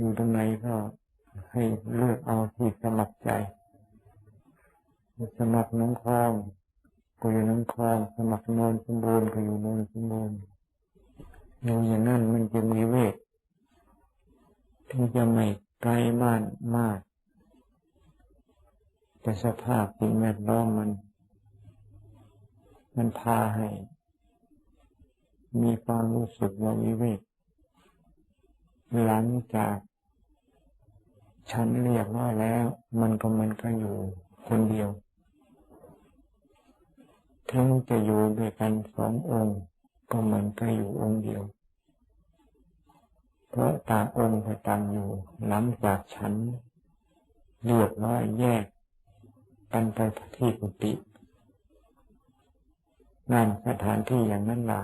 อยู่ตรงไหนก็ให้เลือกเอาที่สมัครใจ สมัครน้องคลองก็อยู่น้องคลองสมัครนอนสมบูรณ์ก็อยู่นอนสมบูรณ์อยู่อย่างนั้นมันจะมีเวทถึงจะไม่ไกลบ้านมาก แต่สภาพสิ่งแวดล้อมมัน มันพาให้ มีความรู้สึกว่าวิเวกหลังจาก ฉันเรียกว่าแล้ว มันก็มันก็อยู่คนเดียวถึงจะอยู่ด้วยกันสององค์ ก็มันก็อยู่องค์เดียว เพราะต่างองค์ก็ต่างอยู่หลังจากฉันเรียกว่าแยกกันไปที่กุฏินั่นสถานที่อย่างนั้นละ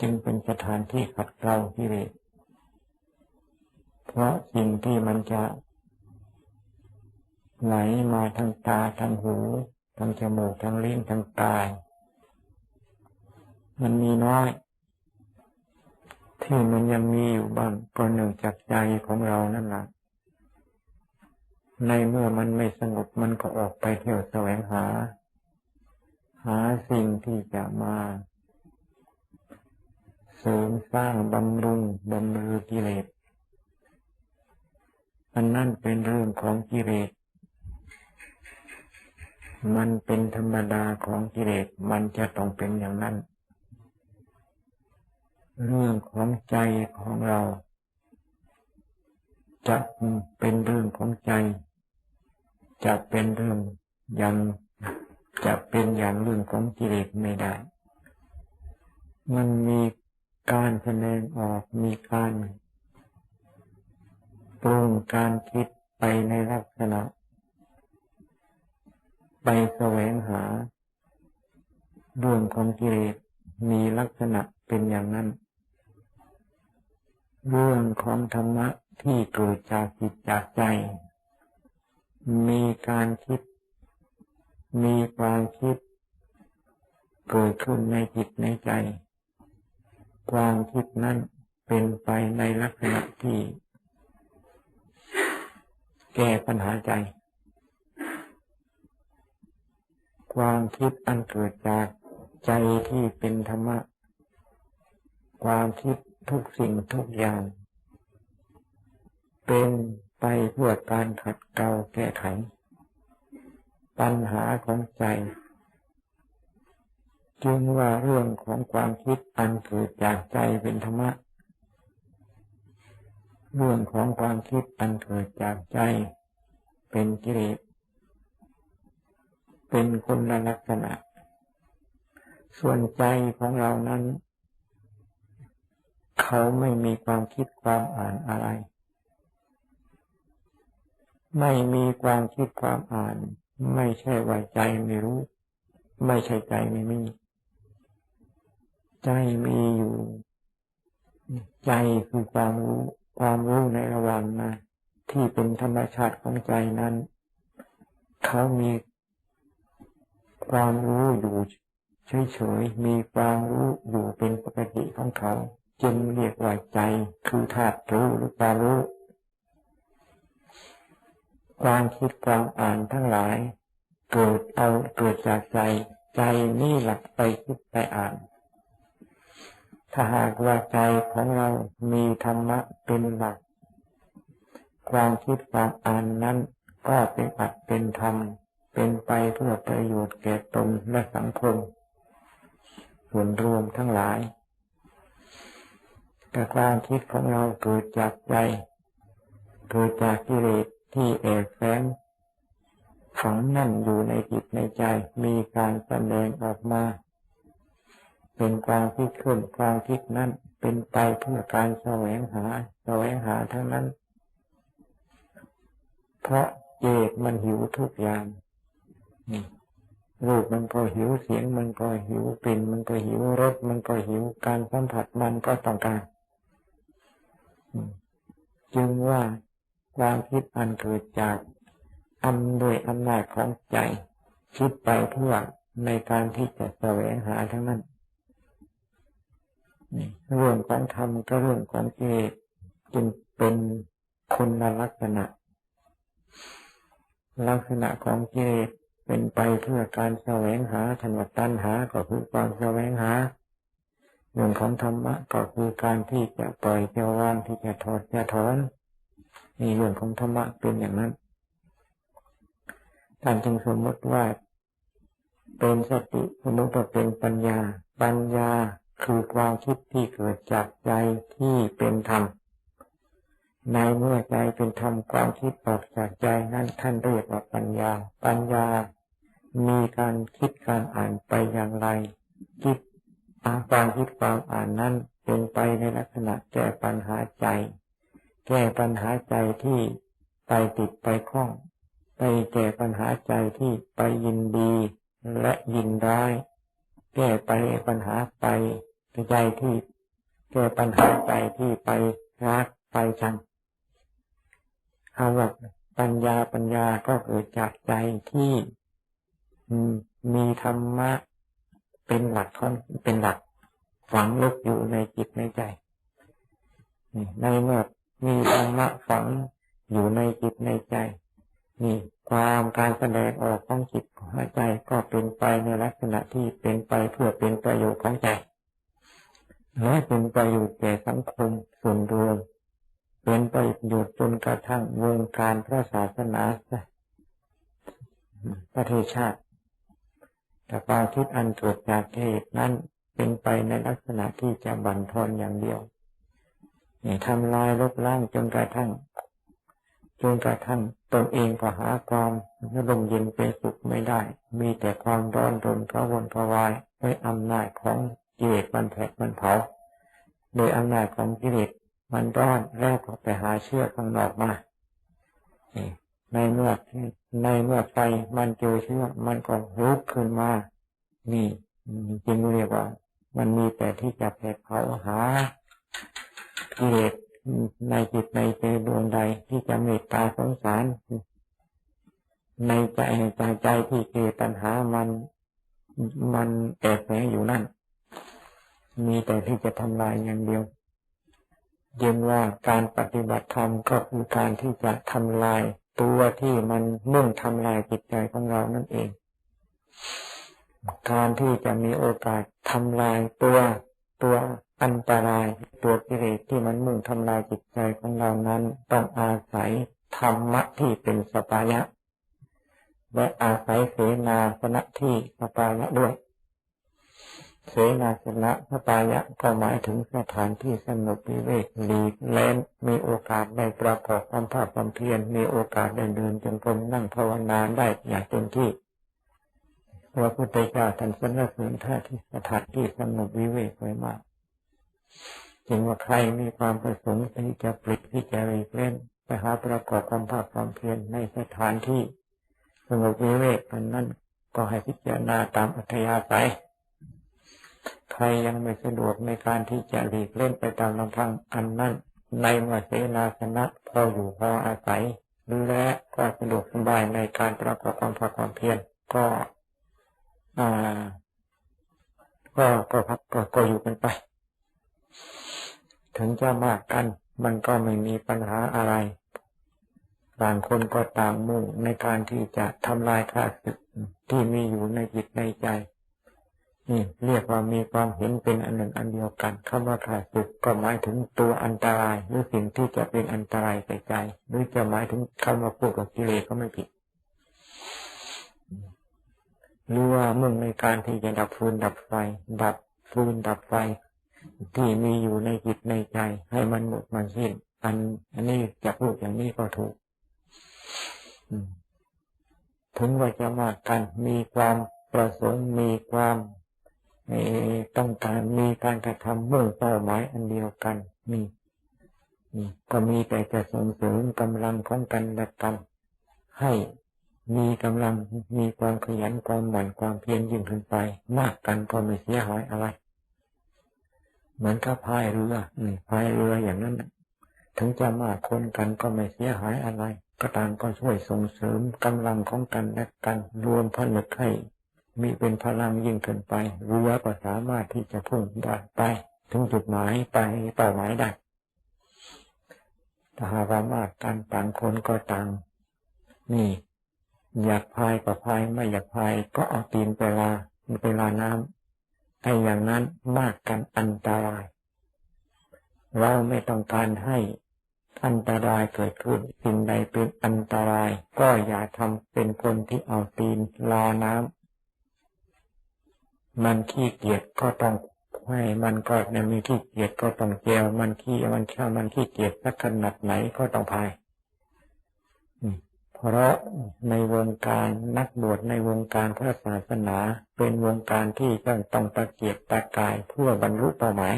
จึงเป็นสถานที่ขัดเกลากิเลส เพราะสิ่งที่มันจะไหลมาทางตาทางหูทางจมูกทางลิ้นทางกาย มันมีน้อย ที่มันยังมีอยู่บ้างก็หนึ่งจากใจของเรานั่นแหละในเมื่อมันไม่สงบมันก็ออกไปเที่ยวแสวงหา หาสิ่งที่จะมาเสริมสร้างบำรุงบำรุงกิเลส อันนั่นเป็นเรื่องของกิเลส มันเป็นธรรมดาของกิเลส มันจะต้องเป็นอย่างนั้น เรื่องของใจของเรา จะเป็นเรื่องของใจ จะเป็นเรื่องอย่างจะเป็นอย่างเรื่องของกิเลสไม่ได้ มันมีการแสดงออกมีการ ปรุงการคิดไปในลักษณะ ไปแสวงหาเรื่องของกิเลสมีลักษณะเป็นอย่างนั้น เรื่องของธรรมะที่เกิดจากจิตจากใจ มีการคิด มีความคิด เกิดขึ้นในจิตในใจ ความคิดนั้นเป็นไปในลักษณะที่ แก้ปัญหาใจ ความคิดอันเกิดจากใจที่เป็นธรรมะ ความคิดทุกสิ่งทุกอย่าง เป็นไปเพื่อการขัดเกลาแก้ไข ปัญหาของใจ จึงว่าเรื่องของความคิดอันเกิดจากใจเป็นธรรมะ เรื่องของความคิดอันเกิดจากใจ เป็นกิเลสเป็นคนละลักษณะ ส่วนใจของเรานั้น เขาไม่มีความคิดความอ่านอะไร ไม่มีความคิดความอ่าน ไม่ใช่ว่าใจไม่รู้ ไม่ใช่ใจไม่มี ใจมีอยู่ ใจคือความรู้ ความรู้ในระหว่างนะที่เป็นธรรมชาติของใจนั้น เขามีความรู้อยู่เฉยๆมีความรู้อยู่เป็นปกติของเขาจึงเรียกว่าใจคือธาตุรู้หรือความรู้ความคิดความอ่านทั้งหลาย เกิดเอาเกิดจากใจ ใจนี่หลักไปคิดไปอ่าน ถ้าหากว่าใจของเรามีธรรมะเป็นหลัก ความคิดความอ่านนั้นก็เป็นอัดเป็นธรรม เป็นไปเพื่อประโยชน์แก่ตนและสังคม ส่วนรวมทั้งหลาย แต่ความคิดของเราเกิดจากใจ เกิดจากกิเลสที่แอบแฝงฝังนั่นอยู่ในจิตในใจมีการแสดงออกมา เป็นความคิดขึ้นความคิดนั้นเป็นไปเพื่อการแสวงหา แสวงหาทั้งนั้น เพราะเจตมันหิวทุกอย่างรูปมันก็หิวเสียงมันก็หิวกลิ่นมันก็หิวรสมันก็หิวการสัมผัสมันก็ต้องการจึงว่าความคิดอันเกิดจากอำด้วยอำนาจของใจ คิดไปเพื่อในการที่จะแสวงหาทั้งนั้น เรื่องของธรรมก็เรื่องของกิเลสจึงเป็นคุณลักษณะ ลักษณะของกิเลสเป็นไปเพื่อการแสวงหาธรรมตัณหาก็คือความแสวงหาเรื่องของธรรมะก็คือการที่จะปล่อยจะวางที่จะถอดจะถอนนี่เรื่องของธรรมะเป็นอย่างนั้นท่านจึงสมมติว่าเป็นสติสมมติว่าเป็นปัญญา ปัญญา คือความคิดที่เกิดจากใจที่เป็นธรรม ในเมื่อใจเป็นธรรมความคิดออกจากใจนั้นท่านเรียกว่าปัญญา ปัญญา มีการคิดการอ่านไปอย่างไร คิดความคิดความอ่านนั้นเป็นไปในลักษณะแก้ปัญหาใจ แก้ปัญหาใจที่ไปติดไปคล้อง ไปแก้ปัญหาใจที่ไปยินดีและยินร้าย แก้ไปปัญหาไป ใจที่แก้ปัญหาใจที่ไปรักไปชังคำว่าปัญญาปัญญาก็เกิดจากใจที่มีธรรมะเป็นหลักขอเป็นหลักฝังลึกอยู่ในจิตในใจในเมื่อมีธรรมะฝังอยู่ในจิตในใจ นี่ความการแสดงออกของจิตของใจก็เป็นไปในลักษณะที่เป็นไปเพื่อเป็นประโยชน์ของใจ และเป็นประโยชน์แก่สังคมส่วนรวมเป็นประโยชน์จนกระทั่งวงการพระศาสนาประเทศชาติ แต่ความคิดอันเกิดจากเหตุนั้นเป็นไปในลักษณะที่จะบั่นทอนอย่างเดียวทำลายลบล้างจนกระทั่ง จนกระทั่งตนเองก็หาความลมเย็นเป็นสุขไม่ได้ มีแต่ความร้อนรนกระวนกระวายด้วยอำนาจของ กิเลสมันแผดมันเผาโดยอำนาจของกิเลสมันร้อนแล้วก็ไปหาเชื้อข้างนอกมาในเมื่อในเมื่อไฟมันเจอเชื้อมันก็ลุกขึ้นมา นี่จริงเรียกว่า มันมีแต่ที่จะแผดเผาหากิเลสในจิตในใจดวงใดที่จะเมตตาสงสาร ในใจใจใจที่เกิดปัญหามัน มันแอบแฝงอยู่นั่น มีแต่ที่จะทำลายอย่างเดียวยืนว่าการปฏิบัติธรรมก็คือการที่จะทำลายตัวที่มันมุ่งทำลายจิตใจของเรานั่นเอง การที่จะมีโอกาสทำลายตัวตัวอันตรายตัวกิเลสที่มันมุ่งทำลายจิตใจของเรานั้น ต้องอาศัยธรรมะที่เป็นสปายะ และอาศัยเสนาสนะที่สปายะด้วย เสนาสนะสปายะก็หมายถึงสถานที่สงบวิเวกหลีกเล่นมีโอกาสได้ประกอบความภาคความเพียรมีโอกาสได้เดินจงกรมนั่งภาวนาได้อย่างเต็มที่พระพุทธเจ้าท่านสรรเสริญท่าที่สถานที่สงบวิเวกไว้มากจึงว่าใครมีความประสงค์ที่จะปลิดที่จะรีเล่นไปหาประกอบความภาคความเพียรในสถานที่สงบวิเวกอันนั้นก็ให้พิจารณาตามอัธยาศัย ใครยังไม่สะดวกในการที่จะหลีกเล่นไปตามลำพังอันนั้น ในเมื่อเสนาสนะพออยู่พออาศัย และก็สะดวกสบายในการประกอบความภาคความเพียรก็ก็ก็พักก็ก็อยู่กันไป ถึงจะมากกัน มันก็ไม่มีปัญหาอะไรต่างคนก็ต่างมุ่งในการที่จะทำลายข้าศึกที่มีอยู่ในจิตในใจ นี่เรียกว่ามีความเห็นเป็นอันหนึ่งอันเดียวกันคำว่าข้าศึกก็หมายถึงตัวอันตรายหรือสิ่งที่จะเป็นอันตรายใส่ใจหรือจะหมายถึงคำว่าพูดกับกิเลสก็ไม่ผิดหรือว่ามุ่งในการที่จะดับฟืนดับไฟ ดับฟืนดับไฟ ที่มีอยู่ในจิตในใจ ให้มันหมดมันสิ้นอันอันนี้จะพูดอย่างนี้ก็ถูกถึงว่าจะมากันมีความประสงค์มีความ ต้องการมีการกระทำเมุ่งเป้าหมายอันเดียวกันนี่นี่ก็มีแต่จะส่งเสริมกำลังของกันและกัน ให้มีกำลังมีความขยันความหมั่นความเพียรยิ่งขึ้นไป มากกันก็ไม่เสียหายอะไร เหมือนกับพายเรือพายเรืออย่างนั้น ถึงจะมากคนกันก็ไม่เสียหายอะไร ก็ต่างก็ช่วยส่งเสริมกำลังของกันและกัน รวมพนึกให้ มีเป็นพลังยิ่งขึ้นไปเรือก็สามารถที่จะพุ่งได้ไป ถึงจุดหมายไปเป้าหมายได้ถ้าหากว่ามากกันต่างคนก็ต่าง นี่ อยากพายก็พายไม่อยากพายก็เอาตีนไปลาไปลาน้ำไอ้อย่างนั้นมากกันอันตราย เราไม่ต้องการให้อันตรายเกิดขึ้นสิ่งใดเป็นอันตราย ก็อย่าทำเป็นคนที่เอาตีนลาน้ำ มันขี้เกียจก็ต้องให้มันก็เนี่ยมีขี้เกียจก็ต้องเจวมันขี้มันข้ามันขี้เกียจสักขนาดไหนก็ต้องพายเพราะในวงการนักบวชในวงการพระศาสนา เป็นวงการที่ต้องต้องตะเกียบตะกายเพื่อบรรลุเป้าหมาย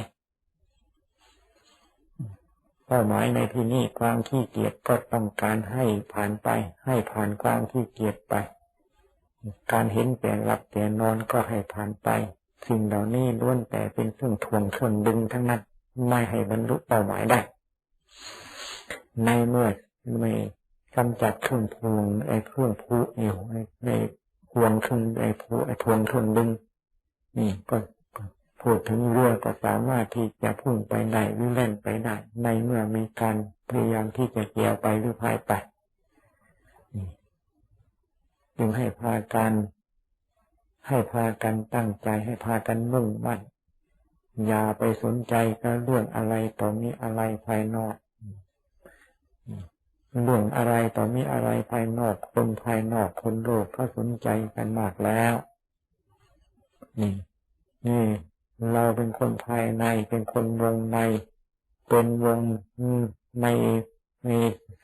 เป้าหมายในที่นี้ความขี้เกียจก็ต้องการให้ผ่านไป ให้ผ่านความขี้เกียจไป การเห็นแต่หลับแต่นอนก็ให้ผ่านไป สิ่งเหล่านี้ล้วนแต่เป็นเครื่องทวงเครื่องดึงทั้งนั้นไม่ให้บรรลุเป้าหมายได้ ในเมื่อไม่กำจัดเครื่องพวงไอ้เครื่องพูเอวไอ้พวงเครื่องไอ้พูไอ้ทวงเครื่องดึงนี่ก็พูดถึงเรือก็สามารถที่จะพุ่งไปได้หรือเล่นไปได้ในเมื่อมีการพยายามที่จะเกี่ยวไปหรือพายไป จึงให้พากันให้พากันตั้งใจให้พากันมุ่งมั่นอย่าไปสนใจกับเรื่องอะไรต่อมีอะไรภายนอก เรื่องอะไรต่อมีอะไรภายนอก คนภายนอกคนโลกก็สนใจกันมากแล้ว นี่ นี่ เราเป็นคนภายในเป็นคนวงใน เป็นวงในใน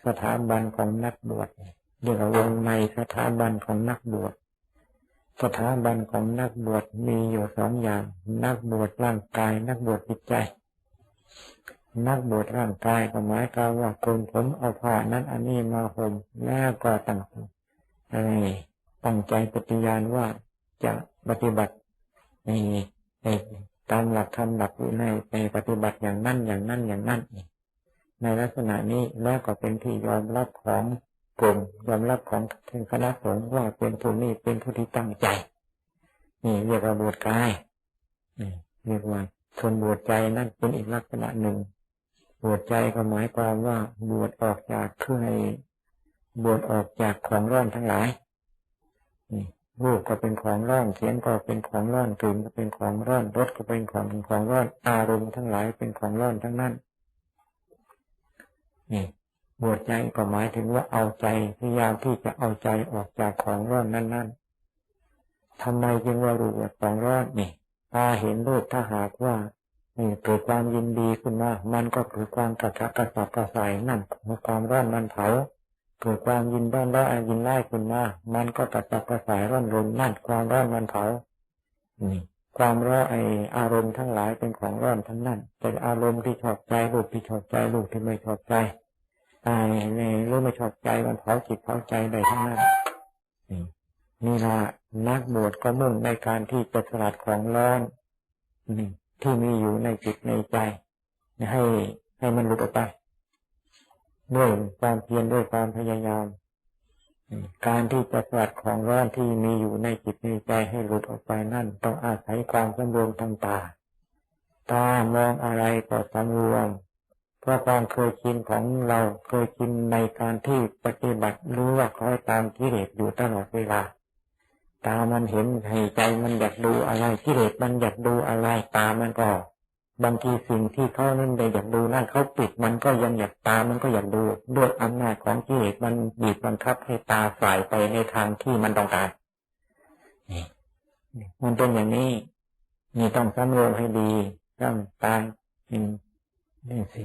สถาบันของนักบวชเรีย กว่าวงในสถาบันของนักบวชสถาบันของนักบวชมีอยู่สองอย่าง นักบวชร่างกาย นักบวชจิตใจ นักบวชร่างกายก็หมายความว่าคนผมเอาผ้านั้นอันนี้มาห่มแล้วก็ตั้งตั้งใจปฏิญาณว่าจะปฏิบัติในตามหลักธรรมหลักวินัยในปฏิบัติอย่างนั้นอย่างนั้นอย่างนั้นในลักษณะนี้แล้วก็เป็นที่ยอมรับของ กลุ่มยอมรับของคณะสงฆ์ว่าเป็นผู้นี้เป็นผู้ที่ตั้งใจ นี่เรียกว่าบวชกายนี่เรียกว่าคนบวชใจนั่นเป็นอีกลักษณะหนึ่ง บวชใจก็หมายความว่าบวชออกจากเครื่องบวชออกจากของร้อนทั้งหลายนี่รูปก็เป็นของร้อนเสียงก็เป็นของร้อนกลิ่นก็เป็นของร้อนรสก็เป็นของของร้อนอารมณ์ทั้งหลายเป็นของร้อนทั้งนั้นนี่ บวชใจก็หมายถึงว่าเอาใจพยายามที่จะเอาใจออกจากของร้อนนั้นๆทำไมจึงว่ารูปของร้อนนี่ตาเห็นรูปถ้าหากว่านี่เกิดความยินดีขึ้นมา มันก็เกิดความกระชับกระสับกระส่ายนั่นความร้อนมันเผาเกิดความยินร้อนร้อนยินไล่ขึ้นมา มันก็กระจับกระสายร้อนรนนั่นความร้อนมันเผานี่ความร้อนไออารมณ์ทั้งหลายเป็นของร้อนทั้งนั้นแต่อารมณ์ที่ชอบใจรูปที่ชอบใจรูปที่ไม่ชอบใจ ไอ้ในรู้ไม่ชอบใจมันเผาจิตเผาใจได้ทั้งนั้นนี่ละนักบวชก็มุ่งในการที่จะสลัดของร้อนที่มีอยู่ในจิตในใจ ให้ให้มันหลุดออกไปด้วยความเพียรด้วยความพยายามการที่จะสลัดของร้อนที่มีอยู่ในจิตในใจให้หลุดออกไปนั่น ต้องอาศัยความสำรวมทางตาตามองอะไรก็สำรวม เพราะความเคยชินของเราเคยชินในการที่ปฏิบัติรู้ว่าคอยตามกิเลสอยู่ตลอดเวลา ตามันเห็นให้ใจมันอยากดูอะไรกิเลสมันอยากดูอะไรตามันก็บางทีสิ่งที่เขานั่นได้อยากดูนั่นเขาปิดมันก็ยังอยากตามันก็อยากดูด้วยอำนาจของกิเลสมันบีบบังคับให้ตาฝ่ายไปในทางที่มันต้องการนี่มันเป็นอย่างนี้นี่ต้องสำรวมให้ดีต้องตานี่นี่สิ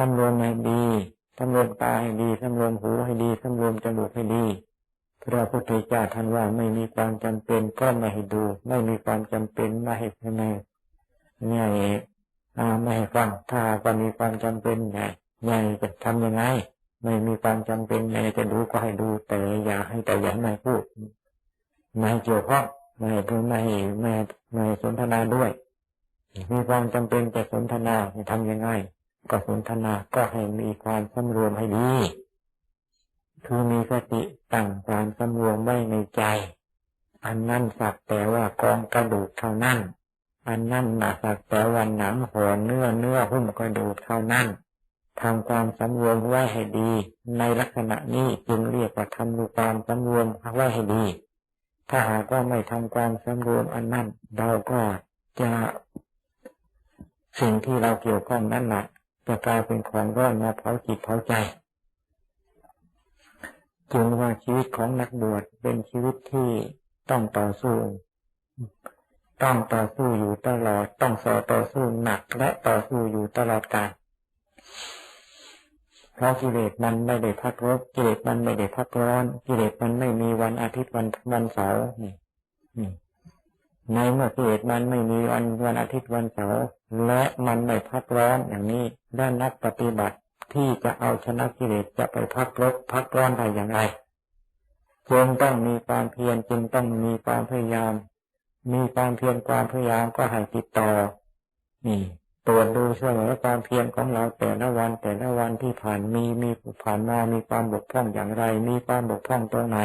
สำรวมให้ดีสำรวมตาให้ดีสำรวมหูให้ดีสำรวมจมูกให้ดีพระพุทธเจ้าท่านว่าไม่มีความจำเป็นก็ไม่ให้ดู ไม่มีความจำเป็นไม่ให้ไม่เนี่ไม่ให้ฟังถ้าก็มีความจำเป็นไงไงจะทำยังไง ไม่มีความจำเป็นไงจะดูก็ให้ดูแต่อย่าให้แต่อย่าไม่พูดไม่เกี่ยวข้องไม่ไม่ไม่ไม่สนทนาด้วย มีความจำเป็นจะสนทนาจะทำยังไง ก็สนทนาก็ให้มีความสำรวมให้ดีคือมีสติตั้งความสำรวมไว้ในใจ อันนั้นสักแต่ว่ากองกระดูกเท่านั้น อันนั่นหนักแต่วันหนังห่อเนื้อเนื้อหุ้มกระดูกเท่านั้นทำความสำรวมไว้ให้ดี ในลักษณะนี้จึงเรียกว่าทำความสำรวมไว้ให้ดี ถ้าหากว่าไม่ทำความสำรวมอันนั้นเราก็จะสิ่งที่เราเกี่ยวข้องนั้นแหละ จะกลายเป็นของร้อนมาเผาจิตเผาใจจึงว่าชีวิตของนักบวชเป็นชีวิตที่ต้องต่อสู้ ต้องต่อสู้อยู่ตลอด ต้องสอต่อสู้หนักและต่อสู้อยู่ตลอดกาลเพราะกิเลสมันไม่ได้พักรบกิเลสมันไม่ได้พักร้อน กิเลสมันไม่มีวันอาทิตย์วันวันเสาร์นี่นี่ ในเมื่อกิเลสมันไม่มีวันวันอาทิตย์วันเสาร์และมันไม่พักร้อนอย่างนี้ด้านนักปฏิบัติที่จะเอาชนะกิเลสจะไปพักรบพักร้อนได้อย่างไรจึงต้องมีความเพียรจึงต้องมีความพยายาม มีความเพียรความพยายามก็ให้ติดต่อนี่ตรวจดูเสมอความเพียรของเราแต่ละวันแต่ละวันที่ผ่านมีมีผ่านมามีความบกพร่องอย่างไร มีความบกพร่องตรงไหน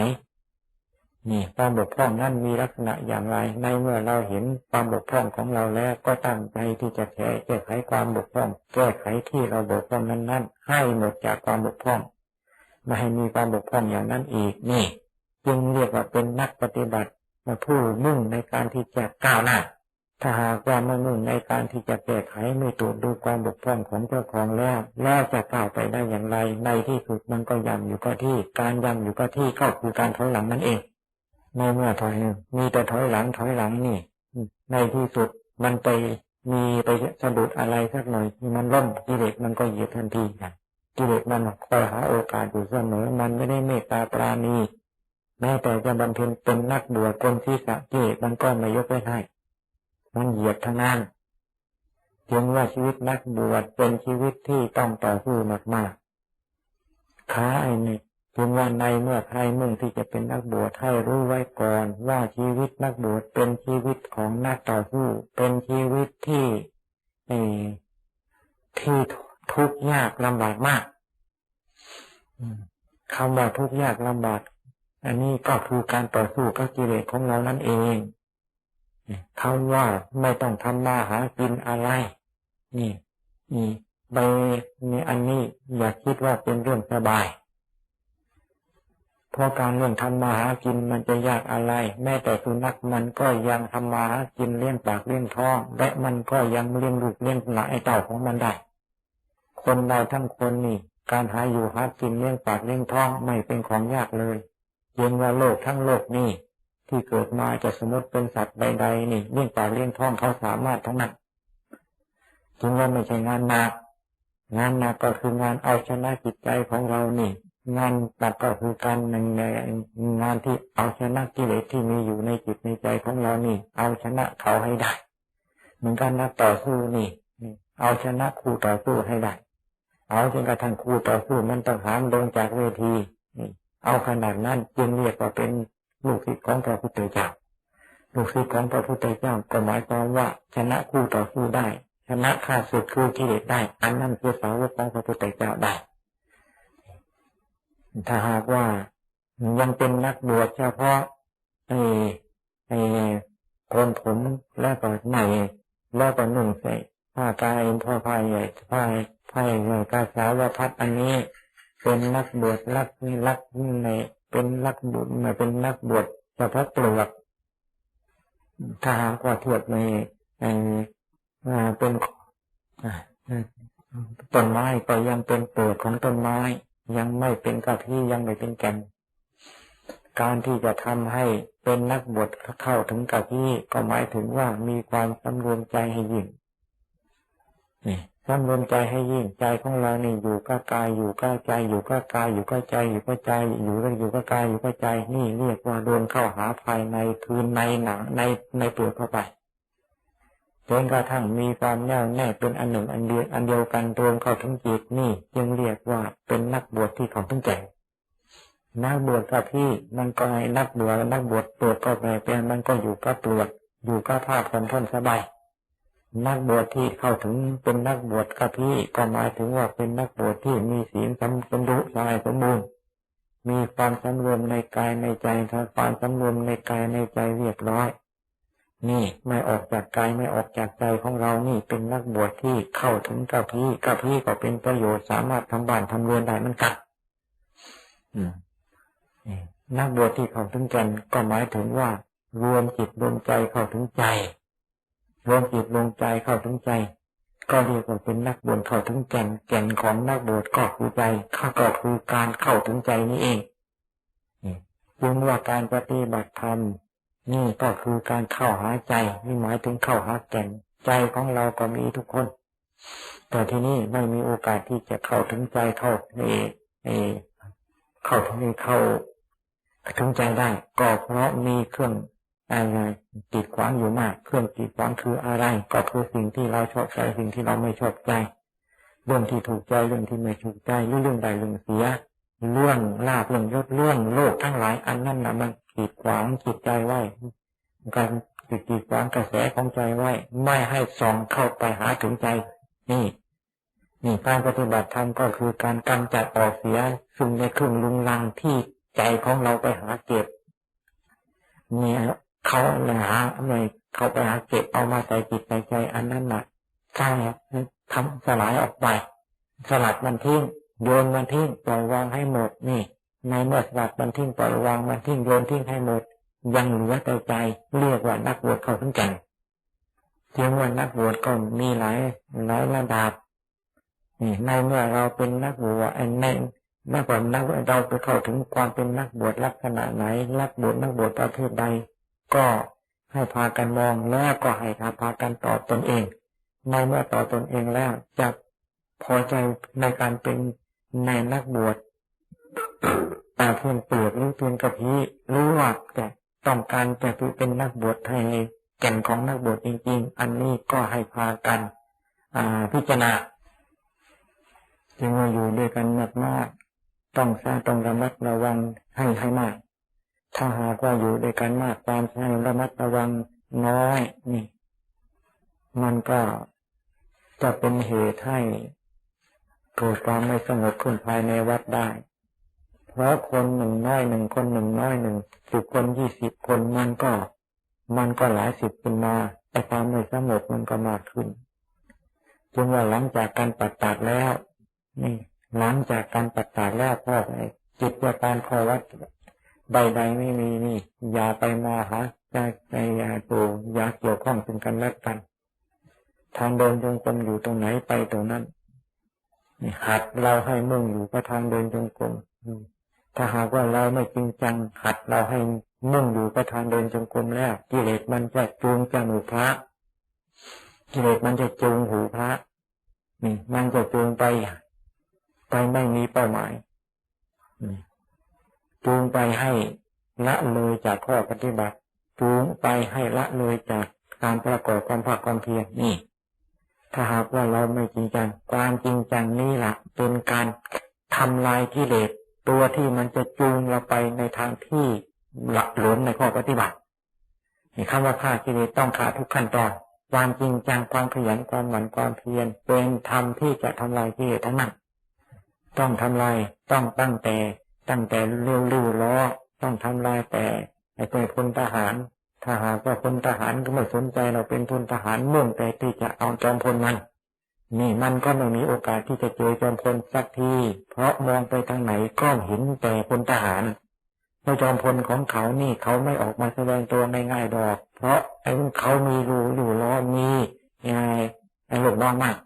นี่ความบกพร่องนั้นมีลักษณะอย่างไร ในเมื่อเราเห็นความบกพร่องของเราแล้ว ก็ตั้งใจที่จะแก้แก้ไขความบกพร่อง แก้ไขที่เราบกพร่องนั้นๆ ให้หมดจากความบกพร่องไม่ให้มีความบกพร่องอย่างนั้นอีกนี่จึงเรียกว่าเป็นนักปฏิบัติมาผู้มุ่งในการที่จะก้าวหน้าถ้าหากว่าไม่มุ่งในการที่จะแก้ไขไม่ตรวจดูความบกพร่องของเจ้าของแล้วแล้วจะก้าวไปได้อย่างไร ในที่สุดมันก็ยังอยู่ก็ที่ การยังอยู่ก็ที่ก็คือการถอยหลังนั่นเอง ในเมื่อถอยมีแต่ถอยหลังถอยหลังนี่ ในที่สุดมันไปมีไปสะดุดอะไรสักหน่อยมันล่มกิเลสมันก็เหยียบทันทีนะกิเลสมันคอยหาโอกาสอยู่เสมอ มันไม่ได้เมตตาปราณีแม้แต่จะบำเพ็ญเป็นนักบวชคนที่สะกิเลสมันก็ไม่ยกไว้ให้ มันเหยียบทั้งนั้นจึงว่าชีวิตนักบวชเป็นชีวิตที่ต้องต่อสู้มากๆขาไอ้นี่ จึงว่าในเมื่อใครมุ่งที่จะเป็นนักบวชให้รู้ไว้ก่อน ว่าชีวิตนักบวชเป็นชีวิตของนักต่อสู้เป็นชีวิตที่ที่ทุกข์ยากลำบากมากคำว่าทุกข์ยากลำบาก อันนี้ก็คือการต่อสู้กับกิเลสของเรานั่นเองคำว่าไม่ต้องทำมาหากินอะไร นี่นี่ใบนี่อันนี้อย่าคิดว่าเป็นเรื่องสบาย เพราะการเรื่องทำมาหากินมันจะยากอะไร แม้แต่สุนัขมันก็ยังทำมาหากินเลี้ยงปากเลี้ยงท้องและมันก็ยังเลี้ยงลูกเลี้ยงหลานไอ้เต่าของมันได้ คนเราทั้งคนนี่ การหาอยู่หากินเลี้ยงปากเลี้ยงท้องไม่เป็นของยากเลยเยินว่าโลกทั้งโลกนี่ที่เกิดมาจะสมมติเป็นสัตว์ใดๆนี่เลี้ยงปากเลี้ยงท้องเขาสามารถทั้งนั้นจึงว่าไม่ใช่งานหนักงานหนักก็คืองานเอาชนะจิตใจของเรานี่ งานตัดก็คือการหนึ่งในงานที่เอาชนะกิเลสที่มีอยู่ในจิตในใจของเรานี่ เอาชนะเขาให้ได้ เหมือนกันนักต่อสู้นี่ เอาชนะครูต่อสู้ให้ได้ เอาจนกระทั่งครูต่อสู้มันต้องหามลงจากเวทีนี่เอาขนาดนั้นจึงเรียกว่าเป็นลูกศิษย์ของพระพุทธเจ้าลูกศิษย์ของพระพุทธเจ้าก็หมายความว่า ชนะคู่ต่อสู้ได้ ชนะข้าศึกคือกิเลสได้ อันนั้นคือสาวกของพระพุทธเจ้าได้ ถ้าหากว่ายังเป็นนักบวชเฉพาะไอ้ไอ้คนผมแล้วก็ไหนแล้วก็หนุ่งใส่ผ้ากายพ่อผ้าใหญ่ผ้าผ้าใหญ่กาสาวพัดอันนี้เป็นนักบวชรักนี่รักในเป็นนักบวชมาเป็นนักบวชเฉพาะเปลือกถ้าหากว่าทียบในเป็นต้นไม้ก็ยังเป็นเปลือกของต้นไม้ ยังไม่เป็นกะทิยังไม่เป็นแก่นการที่จะทำให้เป็นนักบวชเข้าถึงกะทิก็หมายถึงว่ามีความสำรวมใจให้ยิ่งนี่สำรวมใจให้ยิ่งใจของเรานี่อยู่ก็กายอยู่ก็ใจอยู่ก็กายอยู่ก็ใจอยู่ก็ใจอยู่ก็อยู่ก็กายอยู่ก็ใจนี่เรียกว่าโดนเข้าหาภายในคืนในหนังในในเปลือกเข้าไป จนกระทั่งมีความแน่วแน่เป็นอันหนึ่งอันเดียวอันเดียวกันรวมเข้าถึงจิตนี่ยังเรียกว่าเป็นนักบวชที่ของถึงแก่นักบวชกับพี่มันก็ให้นักบวชนักบวชปวดก็แปลเป็นมันก็อยู่กับปวด อยู่กับผ้าผ่อนทนสบายนักบวชที่เข้าถึงเป็นนักบวชกับพี่ก็หมายถึงว่าเป็นนักบวชที่มีศีลสมสมดุสายสมบูรณ์มีความสำรวมในกายในใจความสำรวมในกายในใจเรียบร้อย นี่ไม่ออกจากกายไม่ออกจากใจของเรานี่เป็นนักบวชที่เข้าถึงกับพี่กับพี่ก็เป็นประโยชน์สามารถทำบ้านทำเรือนได้มือนกันอืมนักบวชที่เข้าถึงกันก็หมายถึงว่า รวมจิตรวมใจเข้าถึงใจ รวมจิตรวมใจเข้าถึงใจ ก็เรียกว่าเป็นนักบวชเข้าถึงแก่นแก่นของนักบวชก็คือใจข้าก็คือการเข้าถึงใจนี่เองจึงว่าการปฏิบัติธรรม นี่ก็คือการเข้าหาใจนี่หมายถึงเข้าหาแก่นใจของเราก็มีทุกคน แต่ที่นี่ไม่มีโอกาสที่จะเข้าถึงใจเข้าในในเข้าถึงเข้าถึงใจได้ ก็เพราะมีเครื่องอะไรติดขวางอยู่มาก เครื่องติดขวางคืออะไร ก็คือสิ่งที่เราชอบใจสิ่งที่เราไม่ชอบใจเรื่องที่ถูกใจเรื่องที่ไม่ถูกใจเรื่องใดเรื่องเสียเรื่องลาบเรื่องยศเรื่องโลกทั้งหลายอันนั้นนะมัน กีดขวางจิตใจไว้การกีดขวางกระแสของใจไว้ ไม่ให้ส่องเข้าไปหาถึงใจ นี่ นี่การปฏิบัติธรรมก็คือการกำจัดออกเสียซึ่งในเครื่องลุงลังที่ใจของเราไปหาเก็บเนี่ยเขาหาอะไรเขาไปหาเก็บเอามาใส่จิตใส่ใจอันนั้นน่ะใช่ทำสลายออกไป สลัดมันทิ้งโยนมันทิ้งปล่อยวางให้หมดนี่ ในเมื่อสลัดมันทิ้งปล่อยวางมันทิ้งโยนทิ้งให้หมด ยังเหลือแต่ใจเรียกว่านักบวชเข้าถึงกันเพียงว่านักบวชก็มีหลายหลายระดับนี่ในเมื่อเราเป็นนักบวชในเมื่อก่อนนักเราไปเข้าถึงความเป็นนักบวชลักษณะไหนนักบวชนักบวชประเภทใด ก็ให้พากันมองแล้วก็ให้พากันตอบตนเองในเมื่อตอบตนเองแล้วจะพอใจในการเป็นในนักบวช แต่เพียงเปลือกหรือเพียงกระพี้รู้ว่าแต่ต้องการจะเป็นนักบวชให้แก่นของนักบวชจริงๆ อันนี้ก็ให้พากันพิจารณาจึงว่าอยู่ด้วยกันมากมากต้องสร้างต้องระมัดระวังให้ให้มาก ถ้าหากว่าอยู่ด้วยกันมากความใช้ระมัดระวังน้อยนี่ มันก็จะเป็นเหตุให้เกิดความไม่สงบขึ้นภายในวัดได้ เพราะคนหนึ่งน้อยหนึ่งคนหนึ่งน้อยหนึ่งสิบคนยี่สิบคนมันก็ มันก็หลายสิบเป็นมาแต่ความไม่สงบมันก็มากขึ้นจึงว่าหลังจากการปัดตัดแล้ว นี่หลังจากการปัดตัดแล้วพ่อไอ้จิตว่าการคอวัดใดๆไม่มีนี่ อย่าไปมาหาใจใจอย่าตัวอย่าเกี่ยวข้องซึ่งกันและกัน ทางเดินจงกรมอยู่ตรงไหนไปตรงนั้นหัดเราให้มุ่งอยู่ประทางเดินจงกรม ถ้าหากว่าเราไม่จริงจังหัดเราให้มุ่งอยู่ประทางเดินจงกรมแล้วกิเลสมันจะจูงจมูกพระกิเลสมันจะจูงหูพระนี่มันจะจูงไปไปไม่มีเป้าหมายจูงไปให้ละเลยจากข้อปฏิบัติจูงไปให้ละเลยจากการประกอบความภาคความเพียรนี่ ถ้าหากว่าเราไม่จริงจังความจริงจังนี่แหละเป็นการทำลายกิเลส ตัวที่มันจะจูงเราไปในทางที่หลักหลวมในข้อปฏิบัติคำว่าฆ่ากิเลสต้องฆ่าทุกขั้นตอน ความจริงจังความขยันความหมั่นความเพียรเป็นธรรมที่จะทำลายกิเลสทั้งนั้นต้องทำลายต้องตั้งแต่ตั้งแต่เลี้ยวลี้ล้อต้องทำลายแต่ไอ้ตัวพลทหารถ้าหากว่าพลทหารก็ไม่สนใจเราเป็นพลทหารมุ่งแต่ที่จะเอาจอมพลมัน นี่มันก็ไม่มีโอกาสที่จะเจอจอมพลสักที เพราะมองไปทางไหนก็เห็นแต่พลทหารพระจอมพลของเขานี่เขาไม่ออกมาแสดงตัวง่ายๆดอก เพราะไอ้เขามีรูอยู่ล้อมียังไงไอ้หลูกน้องมาก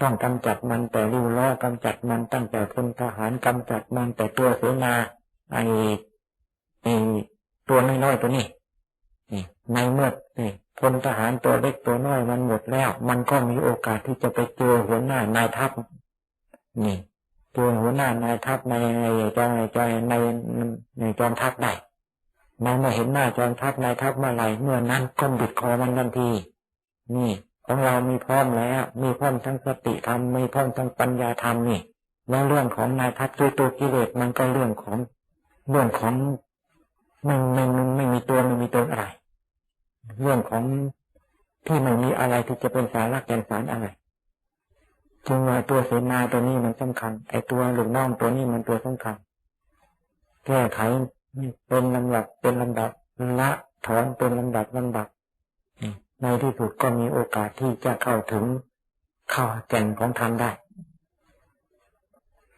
ต้องกำจัดมันแต่รูล้อกำจัดมันตั้งแต่พลทหารกำจัดมันแต่ตัวเสนาไอ้ไอ้ตัวน้อยๆตัวนี้ในเมื่อ พลทหารตัวเล็กตัวน้อยมันหมดแล้ว มันก็มีโอกาสที่จะไปเจอหัวหน้านายทัพนี่เจอหัวหน้านายทัพในจอยจอยในในจอมทัพได้ในมื่เห็นหน้าจอมทัพนายทัพเมื่อไหร่เมื่อนั้นก็บิดคอมันทันที นี่ของเรามีพร้อมแล้ว มีพร้อมทั้งสติธรรมมีพร้อมทั้งปัญญาธรรมนี่แล้วเรื่องของนายทัพตัวตัวกิเลสมันก็เรื่องของเรื่องของไม่ไม่ไม่มีตัวไม่มีตัวอะไร เรื่องของที่ไม่มีอะไรที่จะเป็นสาระแก่นสารอะไรจึงว่าตัวเสนาตัวนี้มันสำคัญ ไอ้ตัวหลูกน้องตัวนี้มันตัวสำคัญ แก้ไขเป็นลำดับเป็นลำดับละถอนเป็นลำดับลำดับในที่สุดก็มีโอกาสที่จะเข้าถึงเข้าแก่นของธรรมได้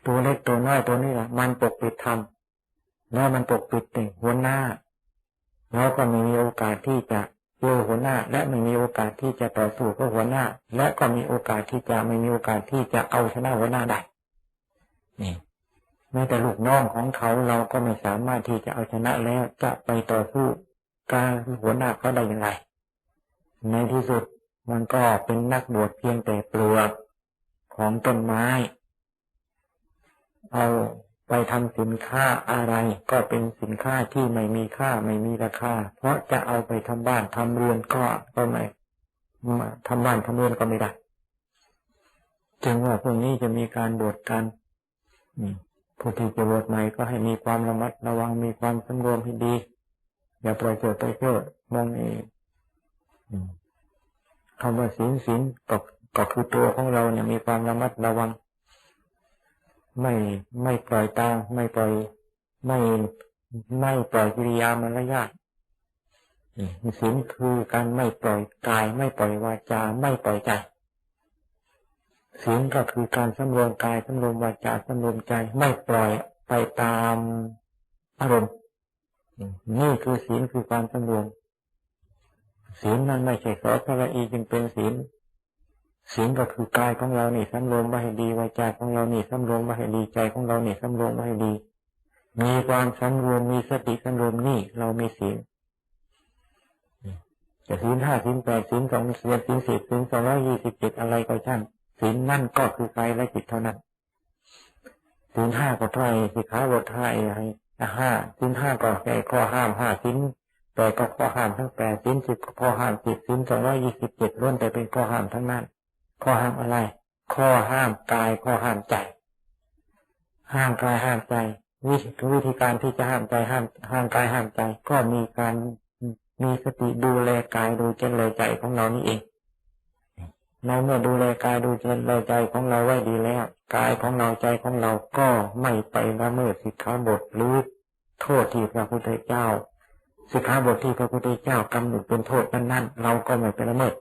ตัวเล็กตัวน้อยตัวนี้แหละมันปกปิดธรรมแล้วมันปกปิดเองหัวหน้า แล้วก็ไม่มีโอกาสที่จะเจอหัวหน้า และไม่มีโอกาสที่จะต่อสู้กับหัวหน้า และก็มีโอกาสที่จะไม่มีโอกาสที่จะเอาชนะหัวหน้าได้นี่แม้แต่ลูกน้องของเขาเราก็ไม่สามารถที่จะเอาชนะแล้วจะไปต่อสู้การหัวหน้าเขาได้อย่างไร ในที่สุดมันก็เป็นนักบวชเพียงแต่เปลือกของต้นไม้ เอา ไปทำสินค้าอะไรก็เป็นสินค้าที่ไม่มีค่าไม่มีราคา เพราะจะเอาไปทำบ้านทำเรือนก็ก็ไม่ทำบ้านทำเรือนก็ไม่ได้จึงว่าพวกนี้จะมีการบวชกันผู้ที่จะบวชใหม่ก็ให้มีความระมัดระวังมีความสำรวมให้ดี อย่าปล่อยเกิดไปเกิดมองเองคำว่าศีลศีลก็ก็คือตัวของเราเนี่ยมีความระมัดระวัง ไม่ไม่ปล่อยตาไม่ปล่อยไม่ไม่ปล่อยกิริยามารยาทศีลคือการไม่ปล่อยกาย ไม่ปล่อยวาจาไม่ปล่อยใจศีลก็คือการสำรวมกายสำรวมวาจาสำรวมใจไม่ปล่อยไปตามอารมณ์นี่คือศีลคือการสำรวมศีลนั้นไม่ใช่สอสระอีจึงเป็นศีล ศีลก็คือกายของเรานี่สำรวมไว้ให้ดีวาจาของเรานี่สำรวมไว้ให้ดีใจของเรานี่สำรวมไว้ให้ดี มีความสำรวมมีสติสำรวมนี่เรามีศีลจะศีลห้าศีลแปดศีลสองศีลศีลสิบศีลสองร้อยยี่สิบเจ็ดอะไรก็ช่างศีลนั่นก็คือกายและจิตเท่านั้นศีลห้าก็เท่าไรสิขาบทห้าไอ้ห้าศีลห้าก็แค่ข้อห้ามห้าศีลแต่ก็ข้อห้ามทั้งแปดสินสิบข้อห้ามสิบสินสองร้อยี่สิบเจ็ดล้วนแต่เป็นข้อห้ามทั้งนั้น ข้อห้ามอะไร ข้อห้ามกาย ข้อห้ามใจ ห้ามกายห้ามใจวิธีวิธีการที่จะห้ามใจห้ามห้ามกายห้ามใจ ก็มีการมีสติดูแลกายดูเจริญใจของเรานี่เองในเมื่อดูแลกายดูเจริญใจของเราไว้ดีแล้วกายของเราใจของเราก็ไม่ไปละเมิดสิกขาบทหรือโทษที่พระพุทธเจ้าสิกขาบทที่พระพุทธเจ้ากำหนดเป็นโทษนั้นๆเราก็ไม่ไปละเมิด